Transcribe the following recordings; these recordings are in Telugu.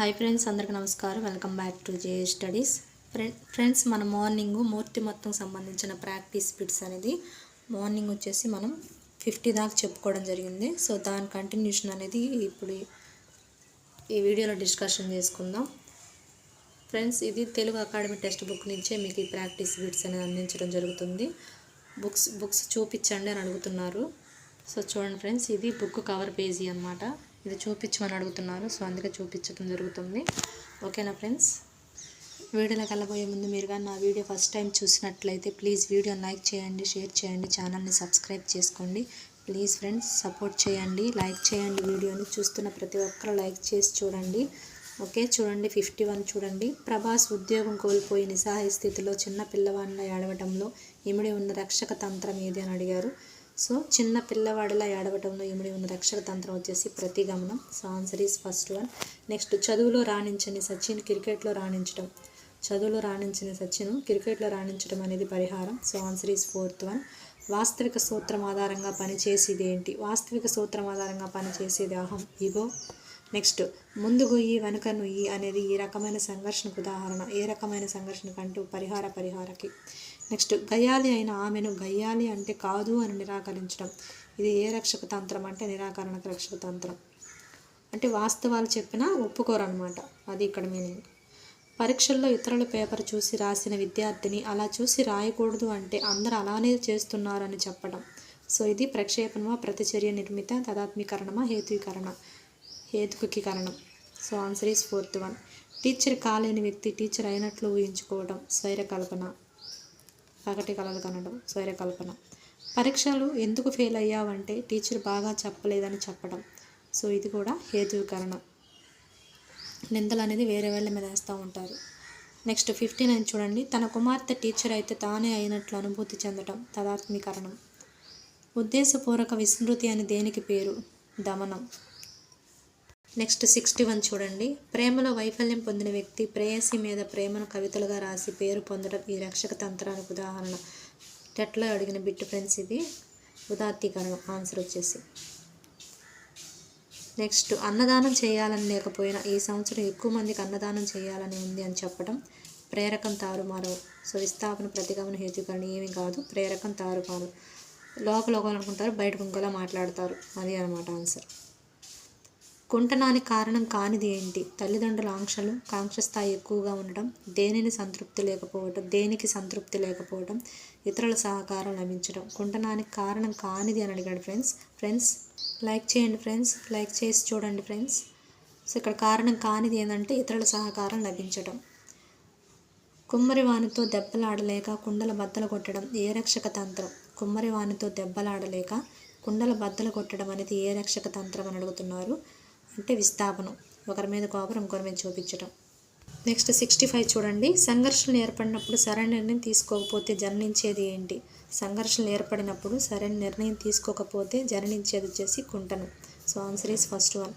హాయ్ ఫ్రెండ్స్ అందరికీ నమస్కారం. Welcome back to J studies. Friend friends మన మార్నింగ్ మూర్తి మొత్తం సంబంధించిన ప్రాక్టీస్ బిట్స్ అనేది మార్నింగ్ వచ్చేసి మనం ఫిఫ్టీ దాకా చెప్పుకోవడం జరిగింది. సో దాని కంటిన్యూషన్ అనేది ఇప్పుడు ఈ- వీడియోలో డిస్కషన్ చేసుకుందాం. ఫ్రెండ్స్ ఇది తెలుగు అకాడమీ టెక్స్ట్ బుక్ నుంచే మీకు ఈ ప్రాక్టీస్ బిట్స్ అనేది అందించడం జరుగుతుంది. బుక్స్ బుక్స్ చూపించండి అని అడుగుతున్నారు. సో చూడండి ఫ్రెండ్స్ ఇది బుక్ కవర్ పేజీ అన్నమాట. ఇది చూపించమని అడుగుతున్నారు. సో అందుకే చూపించడం జరుగుతుంది. ఓకేనా ఫ్రెండ్స్? వీడియోలోకి వెళ్ళబోయే ముందు మీరు కానీ నా వీడియో ఫస్ట్ టైం చూసినట్లయితే ప్లీజ్ వీడియోని లైక్ చేయండి షేర్ చేయండి ఛానల్ని సబ్స్క్రైబ్ చేసుకోండి. ప్లీజ్ ఫ్రెండ్స్ సపోర్ట్ చేయండి లైక్ చేయండి వీడియోని. చూస్తున్న ప్రతి ఒక్కరు లైక్ చేసి చూడండి. ఓకే చూడండి ఫిఫ్టీ వన్ చూడండి. ప్రభాస్ ఉద్యోగం కోల్పోయి నిస్సహాయ స్థితిలో చిన్న పిల్లవాడిని ఏడవటంలో ఇమిడి ఉన్న రక్షక తంత్రం ఏది అని అడిగారు. సో చిన్న పిల్లవాడిలా ఏడవటంలో ఇమిడి ఉన్న రక్షక తంత్రం వచ్చేసి ప్రతిగమనం. So answer is first one next చదువులో రాణించని సచిన్ క్రికెట్లో రాణించడం చదువులో రాణించిన సచిన్ క్రికెట్లో రాణించడం అనేది పరిహారం. So answer is fourth one వాస్తవిక సూత్రం ఆధారంగా పనిచేసేది ఏంటి? వాస్తవిక సూత్రం ఆధారంగా పనిచేసేది అహం ఇగో నెక్స్ట్ ముందు గొయ్యి వెనుక నుయ్యి అనేది ఈ రకమైన సంఘర్షణకు ఉదాహరణ. ఏ రకమైన సంఘర్షణకు అంటూ పరిహార పరిహారకి. నెక్స్ట్ గయ్యాలి అయిన ఆమెను గయ్యాలి అంటే కాదు అని నిరాకరించడం. ఇది ఏ రక్షక తంత్రం అంటే నిరాకరణకు రక్షక తంత్రం. అంటే వాస్తవాలు చెప్పినా ఒప్పుకోరు అనమాట అది ఇక్కడ మీనింగ్. పరీక్షల్లో ఇతరుల పేపర్ చూసి రాసిన విద్యార్థిని అలా చూసి రాయకూడదు అంటే అందరు అలానే చేస్తున్నారని చెప్పడం. సో ఇది ప్రక్షేపణమా ప్రతిచర్య నిర్మిత తదాత్మీకరణమా హేతుకరణ హేతుకీకరణం so answer is fourth one. Teacher కాలేని వ్యక్తి టీచర్ అయినట్లు ఊహించుకోవడం స్వైరకల్పన. పగటి కలలు కనడం స్వైరకల్పన. పరీక్షలు ఎందుకు ఫెయిల్ అయ్యావంటే టీచర్ బాగా చెప్పలేదని చెప్పడం. సో ఇది కూడా హేతుకరణ నిందలు అనేది వేరే వాళ్ళ మీద వేస్తూ ఉంటారు. నెక్స్ట్ ఫిఫ్టీ నైన్ చూడండి. తన కుమార్తె టీచర్ అయితే తానే అయినట్లు అనుభూతి చెందటం తదాత్మీకరణం ఉద్దేశపూర్వక విస్మృతి అని దేనికి పేరు? దమనం. నెక్స్ట్ సిక్స్టీ వన్ చూడండి. ప్రేమలో వైఫల్యం పొందిన వ్యక్తి ప్రేయసి మీద ప్రేమను కవితలుగా రాసి పేరు పొందడం ఈ రక్షక తంత్రానికి ఉదాహరణ. టెట్లో అడిగిన బిట్ ఫ్రెండ్స్ ఇది. ఉదాత్తీకరణం. ఆన్సర్ వచ్చేసి. నెక్స్ట్ అన్నదానం చేయాలని లేకపోయినా ఈ సంవత్సరం ఎక్కువ మందికి అన్నదానం చేయాలని ఉంది అని చెప్పడం ప్రేరకం తారుమారు. సో విస్థాపన ప్రతిగమన హేతుకరణ ఏమీ కాదు. ప్రేరకం తారుమారు. లోపల ఒకరనుకుంటారు బయట ఇంకోలా మాట్లాడతారు. అది అనమాట ఆన్సర్. కుంటనానికి కారణం కానిది ఏంటి? తల్లిదండ్రుల ఆంక్షలు కాంక్ష స్థాయి ఎక్కువగా ఉండడం దేనిని సంతృప్తి లేకపోవడం దేనికి సంతృప్తి లేకపోవడం ఇతరుల సహకారం లభించడం. కుంటనానికి కారణం కానిది అని అడిగాడు ఫ్రెండ్స్. ఫ్రెండ్స్ లైక్ చేయండి ఫ్రెండ్స్. లైక్ చేసి చూడండి ఫ్రెండ్స్. సో ఇక్కడ కారణం కానిది ఏంటంటే ఇతరుల సహకారం లభించడం. కుమ్మరివానితో దెబ్బలాడలేక కుండల బద్దలు కొట్టడం ఏ రక్షక తంత్రం? కుమ్మరివానితో దెబ్బలాడలేక కుండల బద్దలు కొట్టడం అనేది ఏ రక్షక తంత్రం అని అడుగుతున్నారు? అంటే విస్థాపనం ఒకరి మీద కోపం ఇంకొకరి మీద చూపించడం నెక్స్ట్ సిక్స్టీ ఫైవ్ చూడండి. సంఘర్షణలు ఏర్పడినప్పుడు సరైన నిర్ణయం తీసుకోకపోతే జరణించేది ఏంటి? సంఘర్షణలు ఏర్పడినప్పుడు సరైన నిర్ణయం తీసుకోకపోతే జరణించేది వచ్చేసి కుంటను. So answer is first one.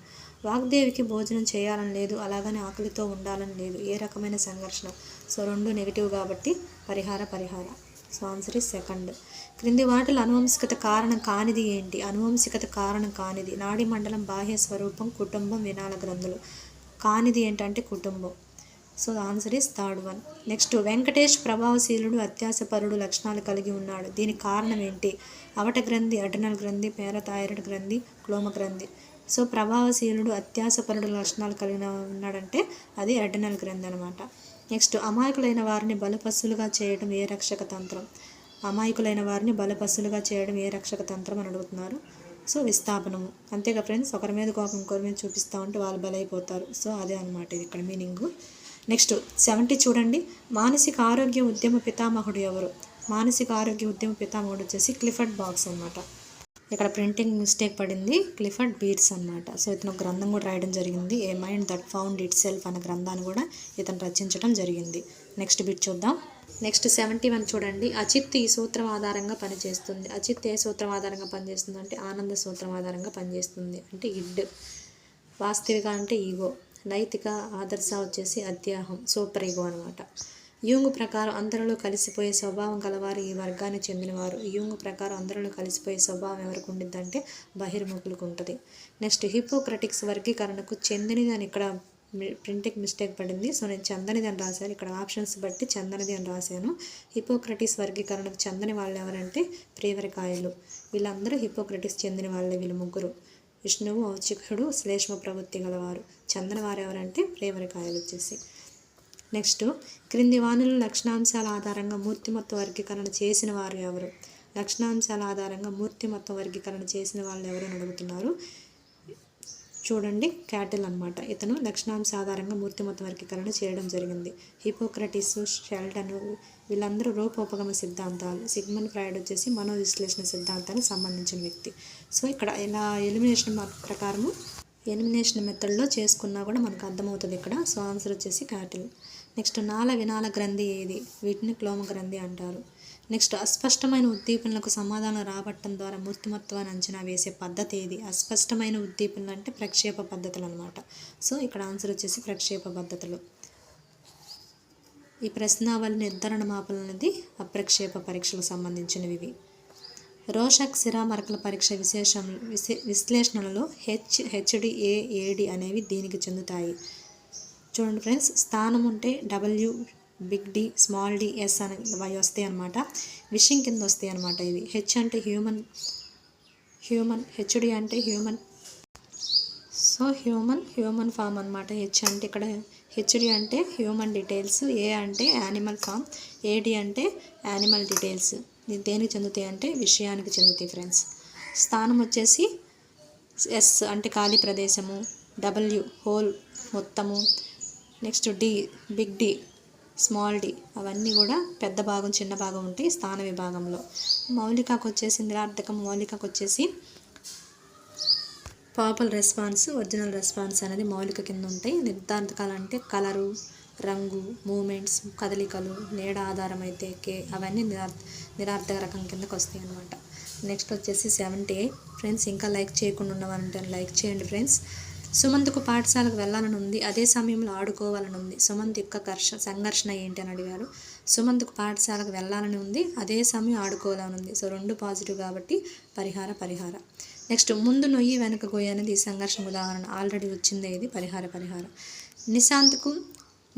వాగ్దేవికి భోజనం చేయాలని లేదు అలాగని ఆకలితో ఉండాలని లేదు. ఏ రకమైన సంఘర్షణ? సో రెండు నెగిటివ్ కాబట్టి పరిహార పరిహార. So answer is second. క్రింది వాటిలో అనువంశికత కారణం కానిది ఏంటి? అనువంశికత కారణం కానిది. నాడీ మండలం బాహ్య స్వరూపం కుటుంబం వినాల గ్రంథులు. కానిది ఏంటంటే కుటుంబం. So answer is third one. Next Venkatesh ప్రభావశీలుడు అత్యాసపరుడు లక్షణాలు కలిగి ఉన్నాడు. దీనికి కారణం ఏంటి? అవట గ్రంథి అడ్రినల్ గ్రంథి పేరథైరాయిడ్ గ్రంథి క్లోమ గ్రంథి సో ప్రభావశీలుడు అత్యాసపరుడు లక్షణాలు కలిగిన ఉన్నాడంటే అది అడ్రినల్ గ్రంథి అనమాట నెక్స్ట్ అమాయకులైన వారిని బలపస్సులుగా చేయడం ఏ రక్షక తంత్రం? అమాయకులైన వారిని బలపస్సులుగా చేయడం ఏ రక్షక తంత్రం అని అడుగుతున్నారు. సో విస్థాపనము. అంతేగా ఫ్రెండ్స్ ఒకరి మీద కోపం ఇంకొకరి మీద చూపిస్తూ ఉంటే వాళ్ళు బలైపోతారు. సో అదే అనమాట ఇది ఇక్కడ మీనింగ్. నెక్స్ట్ సెవెంటీ చూడండి. మానసిక ఆరోగ్య ఉద్యమ పితామహుడు ఎవరు? మానసిక ఆరోగ్య ఉద్యమ పితామహుడు వచ్చేసి క్లిఫర్డ్ బాక్స్ అనమాట ఇక్కడ ప్రింటింగ్ మిస్టేక్ పడింది. క్లిఫర్డ్ బీట్స్ అన్నమాట. సో ఇతను ఒక గ్రంథం కూడా రాయడం జరిగింది. A mind that found it self అనే గ్రంథాన్ని కూడా ఇతను రచించడం జరిగింది. నెక్స్ట్ బిట్ చూద్దాం. నెక్స్ట్ సెవెంటీ వన్ చూడండి. అచిత్ ఈ సూత్రం ఆధారంగా పనిచేస్తుంది. అచిత్ ఏ సూత్రం ఆధారంగా పనిచేస్తుంది అంటే ఆనంద సూత్రం ఆధారంగా పనిచేస్తుంది అంటే ఇడ్ వాస్తవిక అంటే ఈగో నైతిక ఆదర్శ వచ్చేసి అత్యాహం సూపర్ ఈగో అనమాట యూంగ్ ప్రకారం అందరిలో కలిసిపోయే స్వభావం గలవారు ఈ వర్గానికి చెందినవారు. యూంగ్ ప్రకారం అందరిలో కలిసిపోయే స్వభావం ఎవరికి ఉండిద్దంటే బహిర్ముఖులకు ఉంటుంది. నెక్స్ట్ హిపోక్రటిక్స్ వర్గీకరణకు చెందినది అని ఇక్కడ ప్రింటింగ్ మిస్టేక్ పడింది. సో నేను చందనిది అని రాశాను. ఇక్కడ ఆప్షన్స్ బట్టి చందనిది అని రాశాను. హిపోక్రటిస్ వర్గీకరణకు చందని వాళ్ళు ఎవరంటే ప్రేవరకాయలు. వీళ్ళందరూ హిపోక్రటిస్ చెందిన వాళ్ళే వీళ్ళు ముగ్గురు. విష్ణువు ఔచికుడు శ్లేష్మ ప్రవృత్తి గలవారు. చందన వారు ఎవరంటే ప్రేవరకాయలు వచ్చేసి. నెక్స్ట్ క్రింది వానులు లక్షణాంశాల ఆధారంగా మూర్తిమత్వ వర్గీకరణ చేసిన వారు ఎవరు? లక్షణాంశాల ఆధారంగా మూర్తిమత్వ వర్గీకరణ చేసిన వాళ్ళు ఎవరు అని అడుగుతున్నారు? చూడండి క్యాటిల్ అన్నమాట. ఇతను లక్షణాంశ ఆధారంగా మూర్తిమత్వ వర్గీకరణ చేయడం జరిగింది. హిపోక్రటిస్ షెల్టన్ వీళ్ళందరూ రూపోపగమ సిద్ధాంతాలు. సిగ్మన్ ఫ్రాయిడ్ వచ్చేసి మనో విశ్లేషణ సిద్ధాంతానికి సంబంధించిన వ్యక్తి. సో ఇక్కడ ఇలా ఎలిమినేషన్ ప్రకారము ఎలిమినేషన్ మెథడ్లో చేసుకున్నా కూడా మనకు అర్థమవుతుంది ఇక్కడ. సో ఆన్సర్ వచ్చేసి క్యాటిల్. నెక్స్ట్ నాల వినాల గ్రంథి ఏది? వీటిని క్లోమ గ్రంథి అంటారు. నెక్స్ట్ అస్పష్టమైన ఉద్దీపనలకు సమాధానం రాబట్టడం ద్వారా మూర్తిమత్వాన్ని అంచనా వేసే పద్ధతి ఏది? అస్పష్టమైన ఉద్దీపనలు అంటే ప్రక్షేప పద్ధతులు అనమాట సో ఇక్కడ ఆన్సర్ వచ్చేసి ప్రక్షేప పద్ధతులు. ఈ ప్రశ్నావళి నిర్ధారణ మాపలు అనేది అప్రక్షేప పరీక్షలకు సంబంధించినవి ఇవి. రోషక్ సిరామరకల పరీక్ష విశేషం విశ్లేషణలలో హెచ్ హెచ్డిఏఏడి అనేవి దీనికి చెందుతాయి. చూడండి ఫ్రెండ్స్ స్థానం ఉంటే W big D small D S అని అవి వస్తాయి అనమాట విషింగ్ కింద వస్తాయి అనమాట ఇవి. హెచ్ అంటే హ్యూమన్ హ్యూమన్ హెచ్డి అంటే human. So human human form అనమాట హెచ్ అంటే. ఇక్కడ హెచ్డి అంటే హ్యూమన్ డీటెయిల్స్ ఏ అంటే యానిమల్ ఫామ్ ఏడి అంటే యానిమల్ డీటెయిల్స్. ఇది దేనికి చెందుతాయి అంటే విషయానికి చెందుతాయి ఫ్రెండ్స్. స్థానం వచ్చేసి ఎస్ అంటే ఖాళీ ప్రదేశము డబ్ల్యూ హోల్ మొత్తము next D big D small D అవన్నీ కూడా పెద్ద భాగం చిన్న భాగం ఉంటాయి స్థాన విభాగంలో. మౌలికకు వచ్చేసి నిరార్థకం మౌలికకు వచ్చేసి పాపల్ రెస్పాన్స్ ఒరిజినల్ రెస్పాన్స్ అనేది మౌలిక కింద ఉంటాయి. నిర్ధారకాలు అంటే కలరు రంగు మూమెంట్స్ కదలికలు నీడ ఆధారం అయితే కే అవన్నీ నిరార్ నిరార్థక రకం కిందకు వస్తాయి అన్నమాట. నెక్స్ట్ వచ్చేసి సెవెంటీ ఫ్రెండ్స్ ఇంకా లైక్ చేయకుండా ఉన్నవారంటే లైక్ చేయండి ఫ్రెండ్స్ సుమంత్కు పాఠశాలకు వెళ్ళాలని ఉంది అదే సమయంలో ఆడుకోవాలని ఉంది సుమంత్ యొక్క ఘర్ష సంఘర్షణ ఏంటి అని అడిగారు. సుమంత్కు పాఠశాలకు వెళ్ళాలని ఉంది అదే సమయం ఆడుకోవాలని ఉంది సో రెండు పాజిటివ్ కాబట్టి పరిహార పరిహార. నెక్స్ట్ ముందు నొయ్యి వెనక గొయ్యి అనేది ఈ సంఘర్షణ ఉదాహరణ. ఆల్రెడీ వచ్చిందే ఇది పరిహార పరిహార. నిశాంత్కు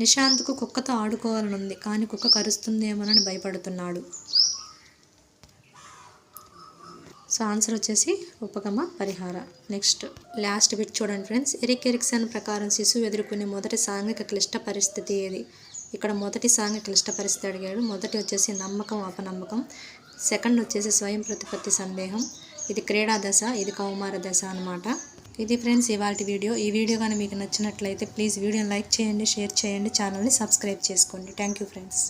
నిశాంత్కు కుక్కతో ఆడుకోవాలని ఉంది కానీ కుక్క కరుస్తుందేమోనని భయపడుతున్నాడు. సో ఆన్సర్ వచ్చేసి ఉపగమ పరిహార. నెక్స్ట్ లాస్ట్ బిట్ చూడండి ఫ్రెండ్స్. ఎరిక్ ఎరిక్సన్ ప్రకారం శిశువు ఎదుర్కొనే మొదటి సాంఘిక క్లిష్ట పరిస్థితి ఏది? ఇక్కడ మొదటి సాంఘిక క్లిష్ట పరిస్థితి అడిగాడు. మొదటి వచ్చేసి నమ్మకం అపనమ్మకం. సెకండ్ వచ్చేసి స్వయం ప్రతిపత్తి సందేహం. ఇది క్రీడా దశ ఇది కౌమార దశ అనమాట ఇది ఫ్రెండ్స్ ఇవాళ వీడియో. ఈ వీడియో కానీ మీకు నచ్చినట్లయితే ప్లీజ్ వీడియోని లైక్ చేయండి షేర్ చేయండి ఛానల్ని సబ్స్క్రైబ్ చేసుకోండి. Thank you friends.